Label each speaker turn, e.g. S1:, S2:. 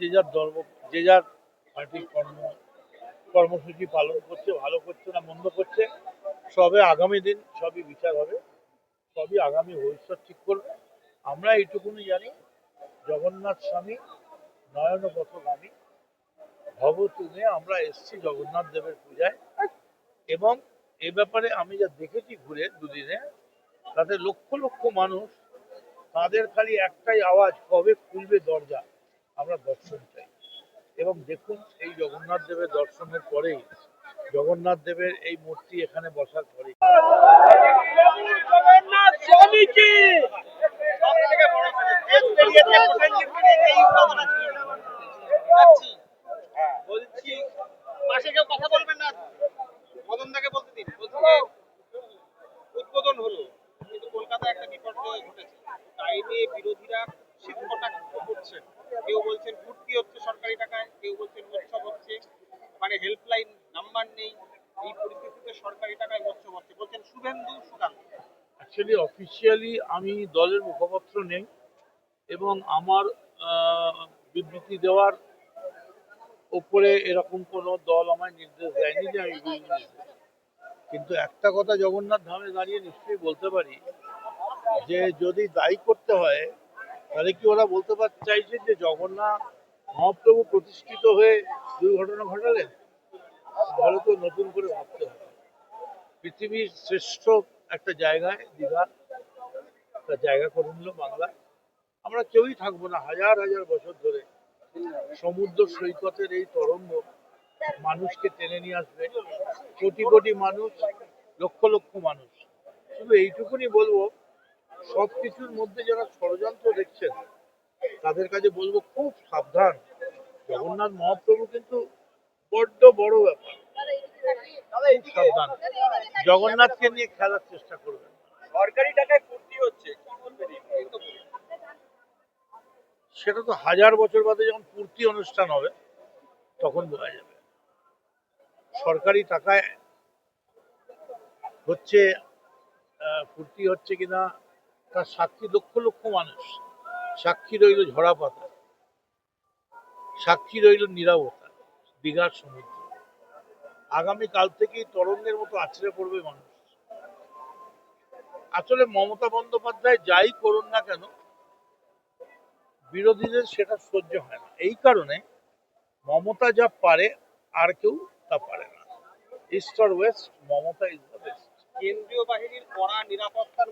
S1: যে যার ধর্ম, যে যার পার্টির কর্ম, কর্মসূচি পালন করছে, ভালো করছে না মন্দ করছে, সবে আগামী দিন সবই বিচার হবে, সবই আগামী ভবিষ্যৎ ঠিক করবে। আমরা এইটুকুনি জানি, জগন্নাথ স্বামী নয়ন পথগামী ভব তুমে আমরা এসছি জগন্নাথ দেবের পূজায় এবং এ ব্যাপারে আমি যা দেখেছি ঘুরে দুদিনে, তাতে লক্ষ লক্ষ মানুষ, তাদের খালি একটাই আওয়াজ, কবে খুলবে দরজা? আমরা দর্শন চাই। এবং দেখুন, এই জগন্নাথ দেবের দর্শনের পরেই জগন্নাথ দেবের এই মূর্তি এখানে বসার
S2: পরে
S3: বলছি পাশে কেউ কথা বলবেন না বলতে দিন উদ্বোধন হলো কিন্তু কলকাতায় একটা বিপর্যয় ঘটেছে। তাই নিয়ে বিরোধীরা শীত কটাক্ষ করছেন কেউ বলছেন ফুর্তি হচ্ছে সরকারি টাকায়, কেউ বলছেন উৎসব হচ্ছে মানে হেল্পলাইন নাম্বার নেই। এই পরিস্থিতিতে সরকারি টাকায় উৎসব হচ্ছে। বলছেন শুভেন্দু সুকান্ত
S1: অ্যাকচুয়ালি অফিসিয়ালি আমি দলের মুখপত্র নেই এবং আমার বিবৃতি দেওয়ার ওপরে এরকম কোনো দল আমায় নির্দেশ দেয়নি যে আমি কিন্তু একটা কথা জগন্নাথ ধামে দাঁড়িয়ে নিশ্চয়ই বলতে পারি যে যদি দায়ী করতে হয় তাহলে কি ওরা বলতে চাইছে যে জগন্নাথ মহাপ্রভু প্রতিষ্ঠিত হয়ে দুর্ঘটনা ঘটালেন? তাহলে তো নতুন করে ভাবতে হবে। পৃথিবীর শ্রেষ্ঠ একটা জায়গায়, দীঘা। একটা জায়গা করে নিল বাংলা। আমরা কেউই থাকব না। হাজার হাজার বছর ধরে সমুদ্র সৈকতের এই তরঙ্গ মানুষকে টেনে নিয়ে আসবে। কোটি কোটি মানুষ, লক্ষ লক্ষ মানুষ। শুধু এইটুকুনি বলব সব কিছুর মধ্যে যারা ষড়যন্ত্র দেখছেন তাদের কাছে বলব খুব সাবধান। জগন্নাথ মহাপ্রভু কিন্তু বড্ড বড় ব্যাপার। সাবধান। জগন্নাথকে নিয়ে খেলার চেষ্টা করবেন।
S3: সরকারি টাকায় ফুর্তি হচ্ছে।
S1: সেটা তো হাজার বছর বাদে যখন পূর্তি অনুষ্ঠান হবে তখন বোঝা যাবে। সরকারি টাকায় হচ্ছে ফুর্তি হচ্ছে কিনা তার সাক্ষী লক্ষ লক্ষ মানুষ। সাক্ষী রইল ঝরা পাতা সাক্ষী রইল নিরাপত্তা দীঘার সমুদ্র। আগামী কাল থেকেই তরঙ্গের মতো আছড়ে পড়বে মানুষ। আসলে মমতা বন্দ্যোপাধ্যায় যাই করুন না কেন, বিরোধীদের সেটা সহ্য হয় না। এই কারণে মমতা যা পারে, আর কেউ তা পারে না। East R west Mamata is the best
S3: কেন্দ্রীয় বাহিনীর কড়া নিরাপত্তার